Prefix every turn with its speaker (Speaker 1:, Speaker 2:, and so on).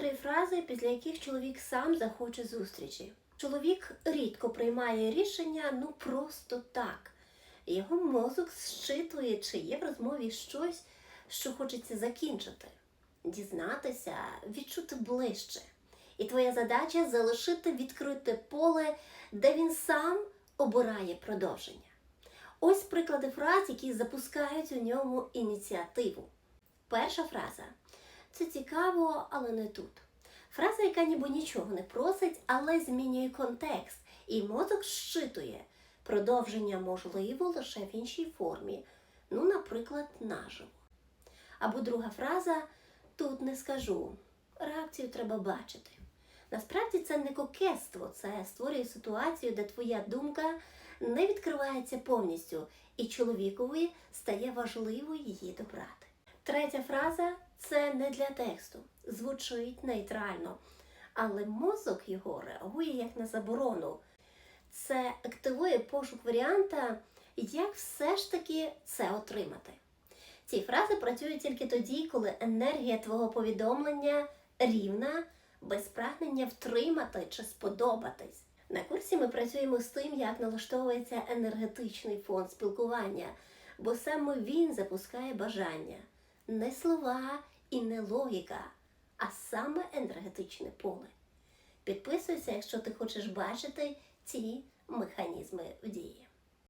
Speaker 1: три фрази, після яких чоловік сам захоче зустрічі. Чоловік рідко приймає рішення ну просто так. Його мозок зчитує, чи є в розмові щось, що хочеться закінчити, дізнатися, відчути ближче. І твоя задача залишити відкрите поле, де він сам обирає продовження. Ось приклади фраз, які запускають у ньому ініціативу. Перша фраза це цікаво, але не тут. Фраза, яка ніби нічого не просить, але змінює контекст, і мозок щитує. Продовження можливо лише в іншій формі, ну, наприклад, наживо. Або друга фраза тут не скажу. Реакцію треба бачити. Насправді це не кокетство, це створює ситуацію, де твоя думка не відкривається повністю, і чоловікові стає важливо її добрати. Третя фраза це не для тексту, звучить нейтрально, але мозок його реагує як на заборону. Це активує пошук варіанта, як все ж таки це отримати. Ці фрази працюють тільки тоді, коли енергія твого повідомлення рівна, без прагнення втримати чи сподобатись. На курсі ми працюємо з тим, як налаштовується енергетичний фон спілкування, бо саме він запускає бажання, не слова і не логіка, а саме енергетичне поле. Підписуйся, якщо ти хочеш бачити ці механізми в дії.